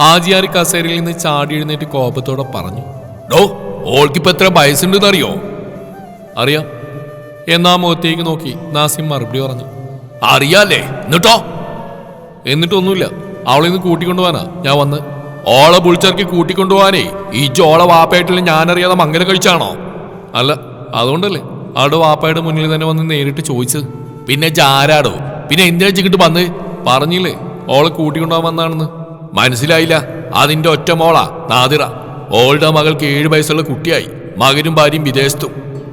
ഹാജിയാർ കസേരയിൽ നിന്ന് ചാടി എഴുന്നേറ്റ് കോപത്തോടെ പറഞ്ഞു ഡോ ഓൾക്കിപ്പോ എത്ര വയസ്സുണ്ടെന്ന് അറിയോ. അറിയാം എന്നാ മുഖത്തേക്ക് നോക്കി നാസിം മറുപടി പറഞ്ഞു. അറിയാലേ എന്നിട്ടോ? എന്നിട്ടൊന്നുമില്ല അവളെ ഇന്ന് കൂട്ടിക്കൊണ്ടുപോവാനാ ഞാൻ വന്ന്. ഓളെ പുളിച്ചിറക്കി കൂട്ടിക്കൊണ്ടുപോവാനേ ഈ ചോള വാപ്പയായിട്ടില്ല ഞാനറിയാതെ മംഗലം കഴിച്ചാണോ? അല്ല അതുകൊണ്ടല്ലേ അവളുടെ വാപ്പയുടെ മുന്നിൽ തന്നെ വന്ന് നേരിട്ട് ചോദിച്ചത്. പിന്നെ ജാരാടോ പിന്നെ എന്തിനാ ചിക്കിട്ട് വന്ന്? പറഞ്ഞില്ലേ ഓളെ കൂട്ടിക്കൊണ്ടുപോകാൻ വന്നാണെന്ന്. മനസ്സിലായില്ല. അതിന്റെ ഒറ്റ മോളാ നാദിറ. ഓളുടെ മകൾക്ക് ഏഴ് വയസ്സുള്ള കുട്ടിയായി. മകനും ഭാര്യയും വിദേശത്തും.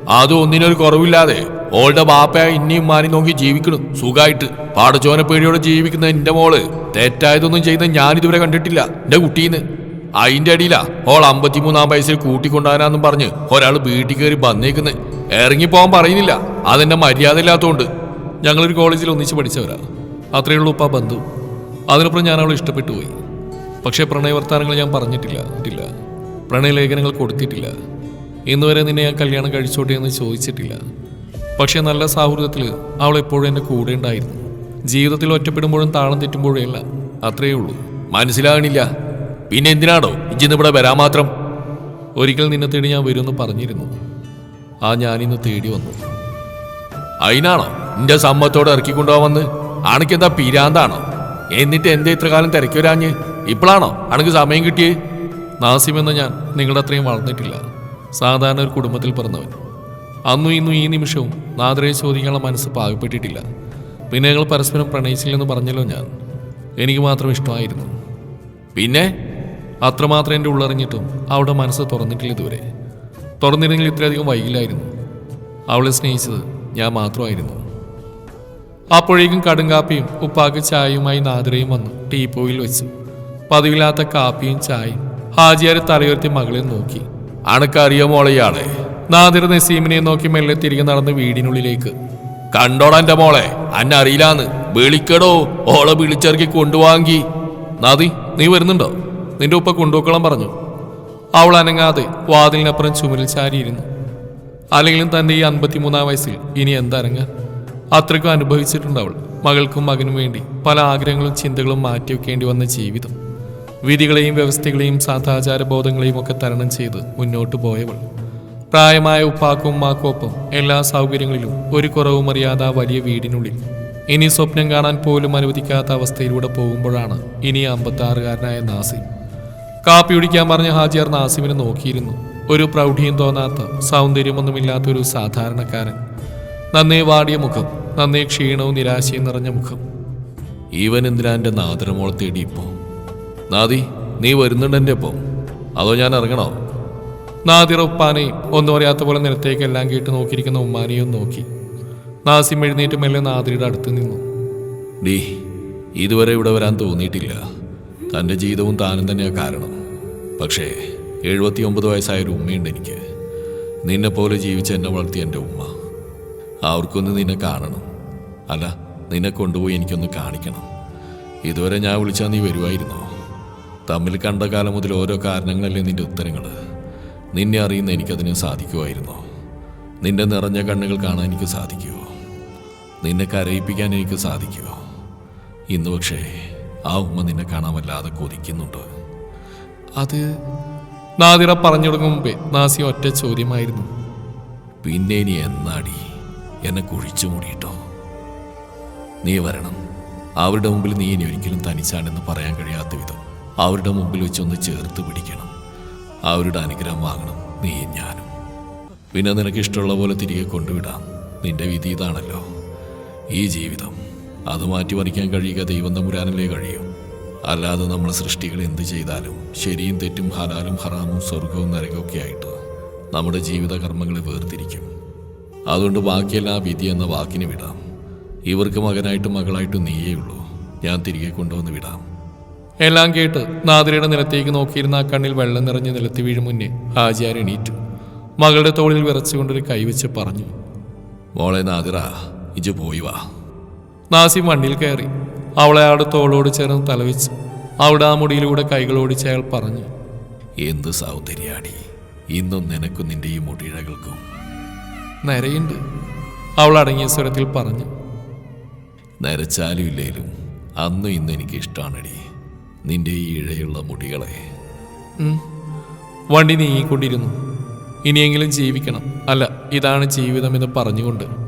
അതും ഒന്നിനൊരു കുറവില്ലാതെ ഓളുടെ ബാപ്പയായ ഇന്നിയും മാനി നോക്കി ജീവിക്കണം. സുഖമായിട്ട് പാടച്ചോന പേടിയോടെ ജീവിക്കുന്ന എന്റെ മോൾ തെറ്റായതൊന്നും ചെയ്യുന്ന ഇതുവരെ കണ്ടിട്ടില്ല എന്റെ കുട്ടീന്ന്. അതിന്റെ അടിയിലാ ഓൾ അമ്പത്തിമൂന്നാം വയസ്സിൽ കൂട്ടിക്കൊണ്ടാനാന്നും പറഞ്ഞ് ഒരാൾ വീട്ടിൽ കയറി വന്നേക്കുന്നു. ഇറങ്ങിപ്പോവാൻ പറയുന്നില്ല. അതെന്റെ മര്യാദ ഇല്ലാത്തതുകൊണ്ട് ഞങ്ങളൊരു കോളേജിൽ ഒന്നിച്ച് പഠിച്ചവരാ. അത്രയുള്ളൂ ഉപ്പ ബന്ധു. അതിനപ്പുറം ഞാൻ അവളെ ഇഷ്ടപ്പെട്ടു പോയി. പക്ഷേ പ്രണയവർത്താനങ്ങൾ ഞാൻ പറഞ്ഞിട്ടില്ല ഇല്ല പ്രണയലേഖനങ്ങൾ കൊടുത്തിട്ടില്ല. ഇന്നുവരെ നിന്നെ ഞാൻ കല്യാണം കഴിച്ചോട്ടെ എന്ന് ചോദിച്ചിട്ടില്ല. പക്ഷേ നല്ല സൗഹൃദത്തിൽ അവൾ എപ്പോഴും എന്റെ കൂടെ ഉണ്ടായിരുന്നു. ജീവിതത്തിൽ ഒറ്റപ്പെടുമ്പോഴും താളം തെറ്റുമ്പോഴും എല്ലാം അത്രയേ ഉള്ളൂ. മനസ്സിലാകണില്ല. പിന്നെ എന്തിനാണോ ഇജിന്ന് ഇവിടെ വരാൻ മാത്രം? ഒരിക്കൽ നിന്നെ തേടി ഞാൻ വരുമെന്ന് പറഞ്ഞിരുന്നു. ആ ഞാനിന്ന് തേടി വന്നു. അതിനാണോ നിന്റെ സമ്മത്തോടെ ഇറക്കിക്കൊണ്ടുപോവാന്ന് അണക്കെന്താ പിരാന്താണോ? എന്നിട്ട് എന്തേ തിരക്കി വരാഞ്ഞ്? ഇപ്പോഴാണോ? അണുക്ക് സമയം കിട്ടിയേ? നാസിം എന്ന ഞാൻ നിങ്ങളുടെ അത്രയും വളർന്നിട്ടില്ല. സാധാരണ ഒരു കുടുംബത്തിൽ പിറന്നവൻ. അന്നും ഇന്നും ഈ നിമിഷവും നാദരയെ ചോദിക്കാനുള്ള മനസ്സ് പാകപ്പെട്ടിട്ടില്ല. പിന്നെ ഞങ്ങൾ പരസ്പരം പ്രണയിച്ചില്ലെന്ന് പറഞ്ഞല്ലോ ഞാൻ. എനിക്ക് മാത്രം ഇഷ്ടമായിരുന്നു. പിന്നെ? അത്രമാത്രം എന്റെ ഉള്ളറിഞ്ഞിട്ടും അവളുടെ മനസ്സ് തുറന്നിട്ടില്ല ഇതുവരെ. തുറന്നിരുന്നെങ്കിൽ ഇത്രയധികം വൈകില്ലായിരുന്നു. അവളെ സ്നേഹിച്ചത് ഞാൻ മാത്രമായിരുന്നു. അപ്പോഴേക്കും കടുങ്കാപ്പിയും ഉപ്പാക്ക് ചായയുമായി നാദരയും വന്നു ടീപ്പോയിൽ വെച്ചു. പതിവില്ലാത്ത കാപ്പിയും ചായയും ഹാജിയാരെ തലയുയർത്തി മകളെ നോക്കി. അണക്കറിയോ മോളെയാണ് നാദിർ നസീമിനെ നോക്കി മെല്ലെ തിരികെ നടന്ന് വീടിനുള്ളിലേക്ക്. കണ്ടോടാ എന്റെ മോളെ അന്നെ അറിയില്ലാന്ന്. വിളിക്കടോ ഓളെ വിളിച്ചിറക്കി കൊണ്ടുവാങ്ങി നാദി നീ വരുന്നുണ്ടോ? നിന്റെ ഉപ്പ കൊണ്ടുപോക്കളം പറഞ്ഞു. അവൾ അനങ്ങാതെ വാതിലിനപ്പുറം ചുമരിൽ ചാരിയിരുന്നു. അല്ലെങ്കിലും തന്റെ ഈ അൻപത്തിമൂന്നാം വയസ്സിൽ ഇനി എന്തരങ്ങാൻ അത്രയ്ക്കും അനുഭവിച്ചിട്ടുണ്ട് അവൾ. മകൾക്കും മകനും വേണ്ടി പല ആഗ്രഹങ്ങളും ചിന്തകളും മാറ്റിവെക്കേണ്ടി വന്ന ജീവിതം. വിധികളെയും വ്യവസ്ഥകളെയും സാധാചാര ബോധങ്ങളെയും ഒക്കെ തരണം ചെയ്ത് മുന്നോട്ട് പോയവൾ. പ്രായമായ ഉപ്പാക്കും ഉമ്മാക്കും എല്ലാ സൗകര്യങ്ങളിലും ഒരു കുറവും അറിയാതെ വലിയ വീടിനുള്ളിൽ. ഇനി സ്വപ്നം കാണാൻ പോലും അനുവദിക്കാത്ത അവസ്ഥയിലൂടെ പോകുമ്പോഴാണ് ഇനി അമ്പത്തി ആറുകാരനായ നാസിം. കാപ്പി കുടിക്കാൻ പറഞ്ഞ ഹാജിയാർ നാസിമിനെ നോക്കിയിരുന്നു. ഒരു പ്രൗഢിയും തോന്നാത്ത സൗന്ദര്യമൊന്നുമില്ലാത്ത ഒരു സാധാരണക്കാരൻ. നന്നേ വാടിയ മുഖം നന്നേ ക്ഷീണവും നിരാശയും നിറഞ്ഞ മുഖം. ഇവൻ എന്തിനാ എന്റെ നാദരമോൾ തേടി ഇപ്പോ? നാദി നീ വരുന്നുണ്ട് എന്റെ ഒപ്പം. അതോ ഞാൻ ഇറങ്ങണോ? നാദിറ ഉപ്പാനെയും ഒന്നും അറിയാത്ത പോലെ നിലത്തേക്ക് എല്ലാം കേട്ട് നോക്കിയിരിക്കുന്ന ഉമ്മാനെയും നോക്കി. നാസിം എഴുന്നേറ്റ് മെല്ലെ നാദിയുടെ അടുത്ത് നിന്നു. ഡീ ഇതുവരെ ഇവിടെ വരാൻ തോന്നിയിട്ടില്ല. തന്റെ ജീവിതവും താനും തന്നെയാ കാരണം. പക്ഷേ എഴുപത്തി ഒമ്പത് വയസ്സായ ഒരു ഉമ്മയുണ്ട് എനിക്ക്. നിന്നെ പോലെ ജീവിച്ച് എന്നെ വളർത്തിയ എന്റെ ഉമ്മ. അവർക്കൊന്ന് നിന്നെ കാണണം. അല്ല നിന്നെ കൊണ്ടുപോയി എനിക്കൊന്ന് കാണിക്കണം. ഇതുവരെ ഞാൻ വിളിച്ചാൽ നീ വരുമായിരുന്നോ തമ്മിൽ കണ്ട കാലം മുതൽ ഓരോ കാരണങ്ങളല്ലേ നിന്റെ ഉത്തരങ്ങൾ? നിന്നെ അറിയുന്ന എനിക്കതിന് സാധിക്കുമായിരുന്നോ. നിന്റെ നിറഞ്ഞ കണ്ണുകൾ കാണാൻ എനിക്ക് സാധിക്കുമോ നിന്നെ കരയിപ്പിക്കാൻ എനിക്ക് സാധിക്കുമോ ഇന്ന് പക്ഷേ ആ ഉമ്മ നിന്നെ കാണാൻ വല്ലാതെ കൊതിക്കുന്നുണ്ട്. അത് നാദിറ പറഞ്ഞു തുടങ്ങും മുമ്പേ നാസി ഒറ്റ ചോദ്യമായിരുന്നു. പിന്നെ ഇനി എന്നാടി? എന്നെ കുഴിച്ചു മൂടിയിട്ടോ? നീ വരണം. അവരുടെ മുമ്പിൽ നീ ഇനി ഒരിക്കലും തനിച്ചാണെന്ന് പറയാൻ കഴിയാത്ത വിധം. അവരുടെ മുമ്പിൽ വെച്ചൊന്ന് ചേർത്ത് പിടിക്കണം. അവരുടെ അനുഗ്രഹം വാങ്ങണം നീയും ഞാനും. പിന്നെ നിനക്ക് ഇഷ്ടമുള്ള പോലെ തിരികെ കൊണ്ടുവിടാം. നിന്റെ വിധി ഇതാണല്ലോ. ഈ ജീവിതം അത് മാറ്റിമറിക്കാൻ കഴിയുക ദൈവം തമ്പുരാനല്ലേ കഴിയും. അല്ലാതെ നമ്മൾ സൃഷ്ടികൾ എന്ത് ചെയ്താലും ശരിയും തെറ്റും ഹലാലും ഹറാമും സ്വർഗവും നരകമൊക്കെ ആയിട്ട് നമ്മുടെ ജീവിത കർമ്മങ്ങളെ വേർതിരിക്കും. അതുകൊണ്ട് ബാക്കിയല്ല വിധി എന്ന വാക്കിന് വിടാം. ഇവർക്ക് മകനായിട്ടും മകളായിട്ടും നീയേ ഉള്ളൂ. ഞാൻ തിരികെ കൊണ്ടുവന്ന് വിടാം. എല്ലാം കേട്ട് നാദിരയുടെ നിലത്തേക്ക് നോക്കിയിരുന്ന ആ കണ്ണിൽ വെള്ളം നിറഞ്ഞ് നിലത്തി വീഴും മുന്നേ ഹാജിയാർ എണീറ്റു. മകളുടെ തോളിൽ വിറച്ചുകൊണ്ടൊരു കൈവച്ച് പറഞ്ഞു മോളെ നാദിറ ഇജ് പോയി വാ. നാസി മണ്ണിൽ കയറി. അവളെ അയാളുടെ തോളോട് ചേർന്ന് തലവെച്ച് അവിടെ ആ മുടിയിലൂടെ കൈകളോടിച്ച് അയാൾ പറഞ്ഞു എന്ത് സൗന്ദര്യാടി. ഇന്നും നിനക്കും നിന്റെ ഈ മുടിയിഴകൾക്കും. നരയുണ്ട് അവൾ അടങ്ങിയ സ്വരത്തിൽ പറഞ്ഞു. നരച്ചാലും ഇല്ലേലും അന്നും ഇന്നും എനിക്ക് ഇഷ്ടമാണടി നിന്റെ ഈ ഇഴയുള്ള മുടികളെ. വണ്ടി നീങ്ങിക്കൊണ്ടിരുന്നു. ഇനിയെങ്കിലും ജീവിക്കണം. അല്ല ഇതാണ് ജീവിതം എന്ന് പറഞ്ഞുകൊണ്ട്.